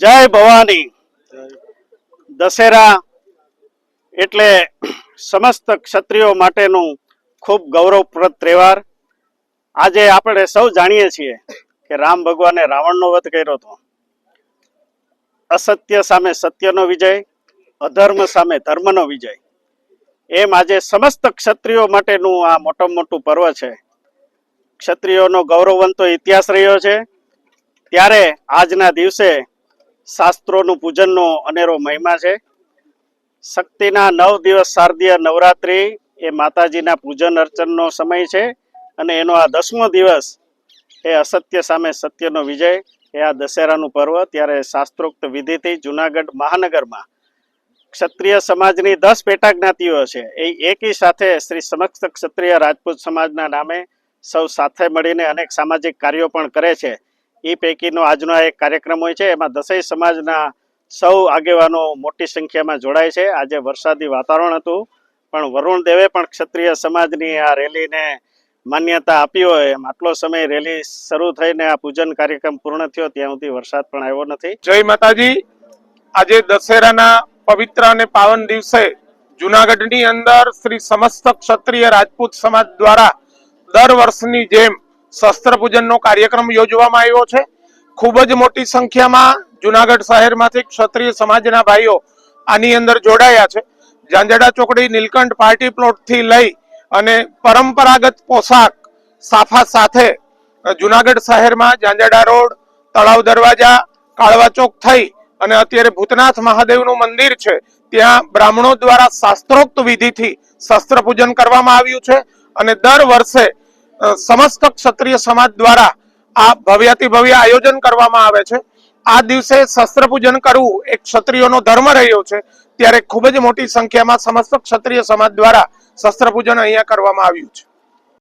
જય ભવાની. દશેરા એટલે સમસ્ત ક્ષત્રિયો માટેનું ખૂબ ગૌરવપ્રદ તહેવાર. આજે આપણે સૌ જાણીએ છીએ કે રામ ભગવાને રાવણનો વધ કર્યો હતો. અસત્ય સામે સત્યનો વિજય, અધર્મ સામે ધર્મનો વિજય. એમ આજે સમસ્ત ક્ષત્રિયો માટેનું આ મોટામાં મોટું પર્વ છે. ક્ષત્રિયોનો ગૌરવવંતો ઇતિહાસ રહ્યો છે. ત્યારે આજના દિવસે શાસ્ત્રોનું પૂજનનો અનેરો મહિમા છે. શક્તિના નવ દિવસ શારદીય નવરાત્રિ એ માતાજીના પૂજન અર્ચનનો સમય છે અને એનો આ દસમો દિવસ એ અસત્ય સામે સત્યનો વિજય એ આ દશેરાનું પર્વ ત્યારે શાસ્ત્રોક્ત વિધિથી જુનાગઢ મહાનગરમાં. ક્ષત્રિય સમાજની દસ પેટા જ્ઞાતિઓ છે. એ એકી સાથે શ્રી સમક્ષ ક્ષત્રિય રાજપૂત સમાજના નામે સૌ સાથે મળીને અનેક સામાજિક કાર્યો પણ કરે છે. એ પૈકીનો આજનો એક કાર્યક્રમ હોય છે. એમાં દસેય સમાજના સૌ આગેવાનો મોટી સંખ્યામાં જોડાય છે. આજે વરસાદી વાતાવરણ હતું, પણ વરુણ દેવે પણ ક્ષત્રિય સમાજની આ રેલીને માન્યતા આપી હોય એમ. આટલો સમય રેલી શરૂ થઈને આ પૂજન કાર્યક્રમ પૂર્ણ થયો, ત્યાં સુધી વરસાદ પણ આવ્યો નથી. જય માતાજી. આજે દશેરાના પવિત્ર અને પાવન દિવસે જુનાગઢની અંદર શ્રી સમસ્ત ક્ષત્રિય રાજપૂત સમાજ દ્વારા દર વર્ષની જેમ શસ્ત્ર પૂજનનો કાર્યક્રમ યોજવામાં આવ્યો છે. ખૂબ જ મોટી સંખ્યામાં જુનાગઢ શહેરમાંથી ક્ષત્રિય સમાજના ભાઈઓ આની અંદર જોડાયા છે. જાંજડા ચોકડી, નીલકંઠ પાર્ટી પ્લોટથી લઈ અને પરંપરાગત પોશાક સાફા સાથે જુનાગઢ શહેરમાં જાંજડા રોડ, તળાવ દરવાજા, કાળવા ચોક થઈ અને અત્યારે ભૂતનાથ મહાદેવનું મંદિર છે. ત્યાં બ્રાહ્મણો દ્વારા શાસ્ત્રોક્ત વિધિથી શસ્ત્ર પૂજન કરવામાં આવ્યું છે અને દર વર્ષે સમસ્ત ક્ષત્રિય સમાજ દ્વારા આ ભવ્યાતિ ભવ્ય આયોજન કરવામાં આવે છે. આ દિવસે શસ્ત્ર પૂજન કરવું એક ક્ષત્રિયોનો ધર્મ રહ્યો છે. ત્યારે ખૂબ જ મોટી સંખ્યામાં સમસ્ત ક્ષત્રિય સમાજ દ્વારા શસ્ત્ર પૂજન અહીંયા કરવામાં આવ્યું છે.